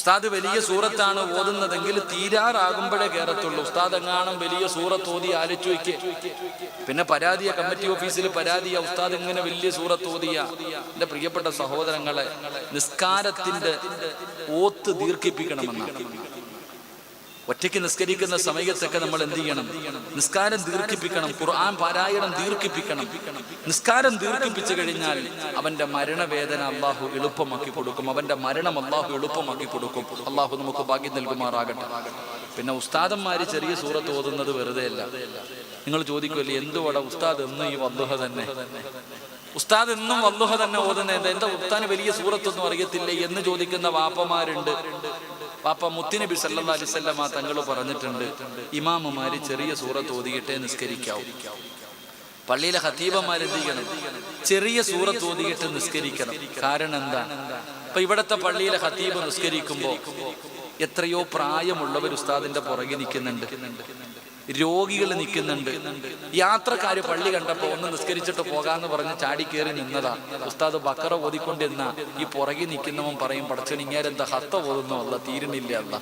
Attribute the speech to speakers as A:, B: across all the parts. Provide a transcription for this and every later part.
A: ഉസ്താദ് വലിയ സൂറത്താണ് ഓതുന്നതെങ്കിൽ തീരാറാകുമ്പോഴേ കയറത്തുള്ളൂ. ഉസ്താദ് എങ്ങാനും വലിയ സൂറത്ത് ഓതി ആലോചിച്ച് പിന്നെ പരാതിയ കമ്മിറ്റി ഓഫീസിൽ പരാതിയ ഉസ്താദ് ഇങ്ങനെ വലിയ സൂറത്ത് ഓതിയ. എന്റെ പ്രിയപ്പെട്ട സഹോദരങ്ങളെ നിസ്കാരത്തിന്റെ ഓത്ത് ദീർഘിപ്പിക്കണമെന്നാണ് ഒറ്റയ്ക്ക് നിസ്കരിക്കുന്ന സമയത്തൊക്കെ നമ്മൾ എന്ത് ചെയ്യണം? നിസ്കാരം ദീർഘിപ്പിക്കണം ഖുർആൻ പാരായണം ദീർഘിപ്പിക്കണം. നിസ്കാരം ദീർഘിപ്പിച്ചു കഴിഞ്ഞാൽ അവന്റെ മരണവേദന അള്ളാഹു എളുപ്പമാക്കി കൊടുക്കും. അവന്റെ മരണം അള്ളാഹു എളുപ്പമാക്കി കൊടുക്കും. അള്ളാഹു നമുക്ക് ഭാഗ്യം നൽകുമാറാകട്ടെ. പിന്നെ ഉസ്താദന്മാര് ചെറിയ സൂറത്ത് ഓതുന്നത് വെറുതെ അല്ല. നിങ്ങൾ ചോദിക്കുമല്ലേ എന്തുവാടാ ഉസ്താദ് എന്നും ഈ വല്ലുഹ തന്നെ? ഉസ്താദ് എന്നും വല്ലുഹ തന്നെ ഓതുന്നത്. എന്താ ഉസ്താന് വലിയ സൂറത്തൊന്നും അറിയത്തില്ലേ എന്ന് ചോദിക്കുന്ന വാപ്പമാരുണ്ട്. പാപ്പ മുത്തിനബി സല്ലാ അലിസല്ലമ തങ്ങൾ പറഞ്ഞിട്ടുണ്ട് ഇമാമുമാര് ചെറിയ സൂറത്ത് ഓതിയിട്ടേ നിസ്കരിക്കാവും. പള്ളിയിലെ ഹത്തീബന്മാർ ചെയ്യണം? ചെറിയ സൂറത്ത് ഓതിയിട്ട് നിസ്കരിക്കണം. കാരണം എന്താ? ഇപ്പൊ ഇവിടത്തെ പള്ളിയിലെ ഹത്തീബ് നിസ്കരിക്കുമ്പോ എത്രയോ പ്രായമുള്ളവർ ഉസ്താദിന്റെ പുറകെ നിൽക്കുന്നുണ്ട്. രോഗികൾ നിൽക്കുന്നുണ്ട് യാത്രക്കാർ പള്ളി കണ്ടപ്പോ ഒന്ന് നിസ്കരിച്ചിട്ട് പോകാന്ന് പറഞ്ഞ് ചാടി കയറി നിന്നതാ. ഉസ്താദ് ബക്കറ ഓതിക്കൊണ്ടിരുന്ന ഈ പുറകെ നിൽക്കുന്നവൻ പറയും പടച്ചൻ ഇങ്ങേരെന്താ ഹത്ത ഓതുന്നു? അല്ല തീരുന്നില്ല അല്ല.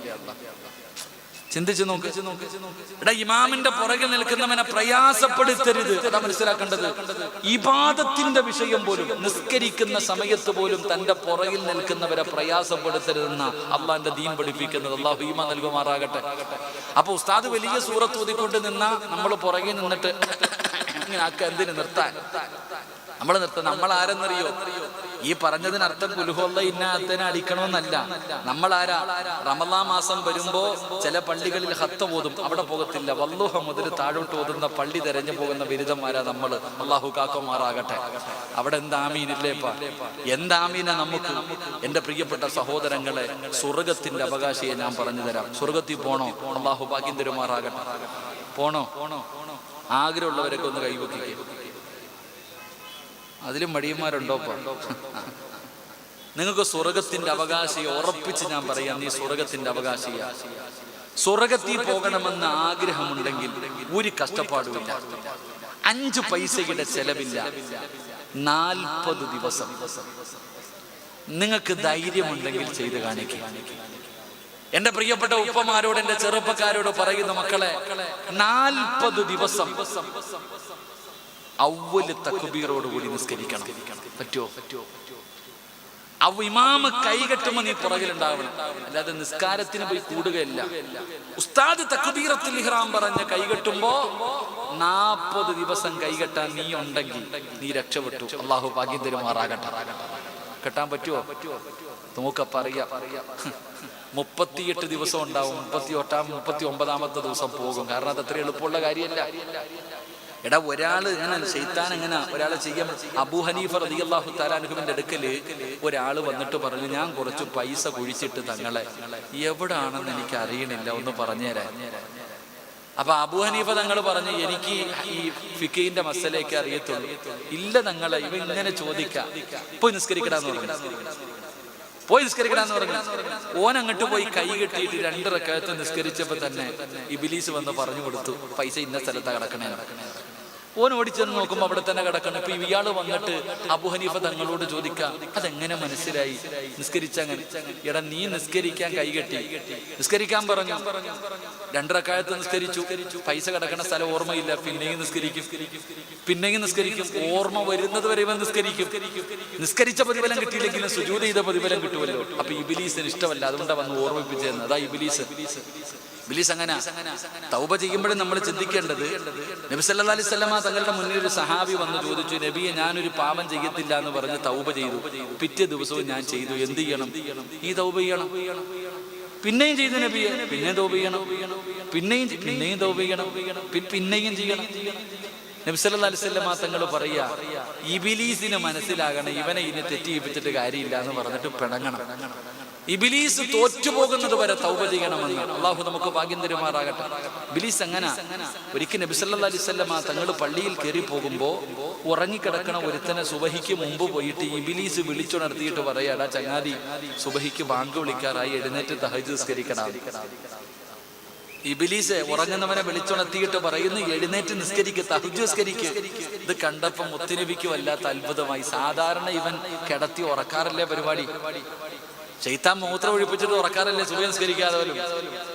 A: ചിന്തിച്ചു നോക്ക്. എടാ ഇമാമിന്റെ പുറകിൽ നിൽക്കുന്നവനെ പ്രയാസപ്പെടുത്തരുത്. അതാ മനസ്സിലാക്കേണ്ടത്. ഇബാദത്തിന്റെ വിഷയം പോലും നിസ്കരിക്കുന്ന സമയത്ത് പോലും തന്റെ പുറകിൽ നിൽക്കുന്നവരെ പ്രയാസപ്പെടുത്തരുതെന്ന അള്ളാന്റെ ദീൻ പഠിപ്പിക്കുന്നത്. അള്ളാഹു ഈമ നൽകുമാറാകട്ടെ. അപ്പൊ ഉസ്താദ് വലിയ സൂറത്ത് ഊതിക്കൊണ്ട് നിന്ന നമ്മൾ പുറകിൽ നിന്നിട്ട് ഇങ്ങനെ ആക്ക എന്തിനു നിർത്താൻ? നമ്മൾ നിർത്താൻ. നമ്മൾ ആരെന്നറിയോ ഈ പറഞ്ഞതിന് അർത്ഥം കുലുഹോള്ള ഇന്നത്തേനെ അടിക്കണമെന്നല്ല. നമ്മൾ ആരാ റമലാ മാസം വരുമ്പോ ചില പള്ളികളിൽ ഹത്ത ഓതും. അവിടെ പോകത്തില്ല. വല്ലുഹ മുതൽ താഴോട്ട് ഓതുന്ന പള്ളി തെരഞ്ഞു പോകുന്ന ബിരുദന്മാരാ നമ്മൾ അള്ളാഹു കാക്കമാറാകട്ടെ. അവിടെ എന്താമീനില്ലേപ്പാ എന്താമീന നമുക്ക്? എന്റെ പ്രിയപ്പെട്ട സഹോദരങ്ങളെ സ്വർഗത്തിന്റെ അവകാശിയെ ഞാൻ പറഞ്ഞു തരാം. സ്വർഗത്തിൽ പോണോ? അള്ളാഹു ഭാഗ്യം തരുമാറാകട്ടെ. പോണോ? ആഗ്രഹമുള്ളവരൊക്കെ ഒന്ന് കൈവക്കിക്കേ അതിലും മടിയന്മാരുണ്ടോപ്പ നിങ്ങൾക്ക് സ്വർഗത്തിന്റെ അവകാശി ഉറപ്പിച്ച് ഞാൻ പറയാം നീ സ്വർഗത്തിന്റെ അവകാശിയ. സ്വർഗത്തിൽ പോകണമെന്ന് ആഗ്രഹമുണ്ടെങ്കിൽ ഒരു കഷ്ടപ്പാടുമില്ല. അഞ്ചു പൈസയുടെ ചെലവില്ല. നാൽപ്പത് ദിവസം. നിങ്ങൾക്ക് ധൈര്യമുണ്ടെങ്കിൽ ചെയ്ത് കാണിക്കുക എന്റെ പ്രിയപ്പെട്ട ഉപ്പമാരോട് എന്റെ ചെറുപ്പക്കാരോട് പറയുന്ന മക്കളെ നാൽപ്പത് ദിവസം. അവൽ നിസ്കരിക്കണം. പറ്റുമോ അവ കൈ കൈകെട്ടുമ്പോ നീ പുറകിലുണ്ടാവണം. അല്ലാതെ നിസ്കാരത്തിന് പോയി കൂടുകയല്ല. ഉസ്താദ് തക്കുബീറത്തിൽ ഇഹ്റാം പറഞ്ഞ കൈകെട്ടുമ്പോ നാപ്പത് ദിവസം കൈ കെട്ടാൻ നീ ഉണ്ടെങ്കിൽ നീ രക്ഷപ്പെട്ടു. അള്ളാഹു ഭാഗ്യം തരുമാറാകട്ടെ. കെട്ടാൻ പറ്റുമോ പറയാ മുപ്പത്തിയെട്ട് ദിവസം ഉണ്ടാവും. മുപ്പത്തി ഒട്ടാം മുപ്പത്തി ഒമ്പതാമത്തെ ദിവസം പോകും. കാരണം അത് അത്ര എളുപ്പമുള്ള കാര്യമല്ല. എടാ ഒരാൾ ഇങ്ങനെ ചെയ്താൻ എങ്ങനെ ഒരാളെ ചെയ്യാൻ അബൂ ഹനീഫ അള്ളാഹു താലാനുഹുവിന്റെ അടുക്കൽ ഒരാൾ വന്നിട്ട് പറഞ്ഞു ഞാൻ കുറച്ച് പൈസ കുഴിച്ചിട്ട് തങ്ങളെ എവിടാണെന്ന് എനിക്ക് അറിയണില്ല ഒന്ന് പറഞ്ഞുതരാൻ അപ്പൊ അബു ഹനീഫ തങ്ങൾ പറഞ്ഞു എനിക്ക് ഈ ഫിക്കയിന്റെ മസലേക്ക് അറിയത്തുള്ളൂ. ഇല്ല തങ്ങളെ ഇവ ഇങ്ങനെ ചോദിക്കാം. ഇപ്പൊ നിസ്കരിക്കടാന്ന് പറഞ്ഞു. പോയി നിസ്കരിക്കടാന്ന് പറഞ്ഞു. ഓൻ അങ്ങോട്ട് പോയി കൈ കെട്ടിയിട്ട് രണ്ട് റക്കകത്ത് നിസ്കരിച്ചപ്പോ തന്നെ ഇബിലീസ് വന്ന് പറഞ്ഞു കൊടുത്തു പൈസ ഇന്ന സ്ഥലത്താ കിടക്കണേ ഓൻ ഓടിച്ചെന്ന് നോക്കുമ്പോ അവിടെ തന്നെ കിടക്കണം. ഇപ്പൊ ഇയാൾ വന്നിട്ട് അബുഹനീഫ തങ്ങളോട് ചോദിക്കാം അതെങ്ങനെ മനസ്സിലായി? നിസ്കരിച്ചങ്ങനെ? എടാ നീ നിസ്കരിക്കാൻ കൈകെട്ടി നിസ്കരിക്കാൻ പറഞ്ഞു. രണ്ടരക്കാലത്ത് നിസ്കരിച്ചു. പൈസ കിടക്കണ സ്ഥലം ഓർമ്മയില്ല. പിന്നെയും നിസ്കരിക്കും. പിന്നെയും നിസ്കരിക്കും. ഓർമ്മ വരുന്നത് വരെ ഇവൻ നിസ്കരിക്കും. നിസ്കരിച്ച പ്രതിഫലം കിട്ടിയില്ലെങ്കിലും സുജൂത ചെയ്ത പ്രതിഫലം കിട്ടുമല്ലോ. അപ്പൊ ഇബിലീസിന് ഇഷ്ടമല്ല. അതുകൊണ്ടാണ് വന്ന് ഓർമ്മിപ്പിച്ചതെന്ന്. അതാ ഇബിലീസ്. ബിലീസ് അങ്ങനെ തൗബ ചെയ്യുമ്പോഴും നമ്മൾ ചിന്തിക്കേണ്ടത് നബി സല്ലാ അലൈഹി സ്വലമ തങ്ങളുടെ മുന്നിൽ ഒരു സഹാബി വന്ന് ചോദിച്ചു നബിയെ ഞാനൊരു പാപം ചെയ്യത്തില്ല എന്ന് പറഞ്ഞ് തൗബ ചെയ്തു. പിറ്റേ ദിവസവും ഞാൻ ചെയ്തു. എന്ത് ചെയ്യണം? ഈ തൗബ ചെയ്യണം. പിന്നെയും ചെയ്തു നബിയെ. പിന്നെ തൗബ ചെയ്യണം. പിന്നെയും പിന്നെയും തൗബ ചെയ്യണം. പിന്നെയും ചെയ്യണം. നബ്സല്ലാ അലിസ്വല്ലമ തങ്ങൾ പറയാ ഇബിലീസിന് മനസ്സിലാകണം ഇവനെ ഇനി തെറ്റിയിപ്പിച്ചിട്ട് കാര്യമില്ല എന്ന് പറഞ്ഞിട്ട് പിണങ്ങണം. ഇബിലീസ് തോറ്റുപോകുന്നത് വരെ തൗബ ചെയ്യണമെന്ന് അള്ളാഹു നമുക്ക് ഭാഗ്യം തരുമാറാകട്ടെ. ഇബിലീസ് അങ്ങനെ ഒരിക്കൽ നബിസല്ലാ അലിസ്വല്ലമ തങ്ങൾ പള്ളിയിൽ കയറി പോകുമ്പോ ഉറങ്ങിക്കിടക്കണ ഒരുത്തനെ സുബഹിക്ക് മുമ്പ് പോയിട്ട് ഇബിലീസ് വിളിച്ചുണർത്തിയിട്ട് പറയാടാ ചങ്ങാതി സുബഹിക്ക് ബാങ്ക് വിളിക്കാറായി എഴുന്നേറ്റ് തഹജ് നിസ്കരിക്കണം ഇബിലീസ് ഉറങ്ങുന്നവനെ വിളിച്ചുണർത്തിയിട്ട് പറയുന്നു എഴുന്നേറ്റ് നിസ്കരിക്ക് തഹുജുസ്കരിക്ക് ഇത് കണ്ടപ്പോ മുത്തുനബിക്ക് വല്ലാത്ത അത്ഭുതമായി. സാധാരണ ഇവൻ കിടത്തി ഉറക്കാറില്ലേ പരിപാടി? ചൈത്താൻ മൂത്രം ഒഴിപ്പിച്ചിട്ട് ഉറക്കാറല്ലേ സുഖം നിസ്കരിക്കാതെ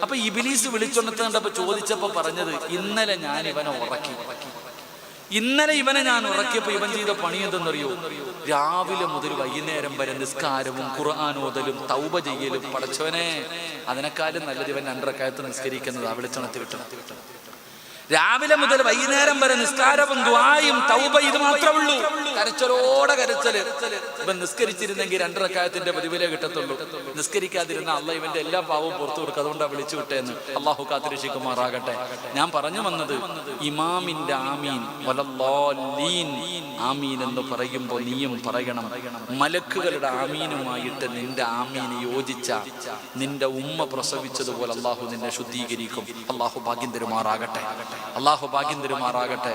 A: അപ്പൊ ഇബിലീസ് വിളിച്ചുണർത്തുന്നുണ്ടപ്പോ ചോദിച്ചപ്പോ പറഞ്ഞത് ഇന്നലെ ഞാൻ ഇവനെ ഉറക്കി. ഇന്നലെ ഇവനെ ഞാൻ ഉറക്കിയപ്പോ ഇവൻ ചെയ്ത പണി എന്തെന്നറിയോ? രാവിലെ മുതൽ വൈകുന്നേരം വരെ നിസ്കാരവും ഖുർആാനോദലും തൗബ ചെയ്യലും പടച്ചവനെ അതിനേക്കാളും നല്ലത് ഇവൻ രണ്ടരക്കാലത്ത് നിസ്കരിക്കുന്നത് ആ വിളിച്ചണത്തി വിട്ടണം രാവിലെ മുതൽ വൈകുന്നേരം വരെ നിസ്കാരവും ദ്വായും തൗബ ഇത് മാത്രമേ ഉള്ളൂ കരച്ചലോടെ കരച്ചൽ. ഇവൻ നിസ്കരിച്ചിരുന്നെങ്കിൽ രണ്ടരക്കായത്തിന്റെ പ്രതിഫലേ കിട്ടത്തുള്ളൂ. നിസ്കരിക്കാതിരുന്ന അല്ല ഇവന്റെ എല്ലാ പാവവും പുറത്തു കൊടുക്കും. അതുകൊണ്ടാണ് വിളിച്ചു വിട്ടേന്ന്. അള്ളാഹു കാത്തിരക്ഷിക്കുമാറാകട്ടെ. ഞാൻ പറഞ്ഞു വന്നത് ഇമാമിന്റെ ആമീൻ ആമീൻ എന്ന് പറയുമ്പോൾ നീയും പറയണം. മലക്കുകളുടെ ആമീനുമായിട്ട് നിന്റെ ആമീന് യോജിച്ച നിന്റെ ഉമ്മ പ്രസവിച്ചതുപോലെ അള്ളാഹു നിന്നെ ശുദ്ധീകരിക്കും. അള്ളാഹു ഭാഗ്യം തരുമാറാകട്ടെ. അള്ളാഹു ഭാഗ്യം തരുമാറാകട്ടെ.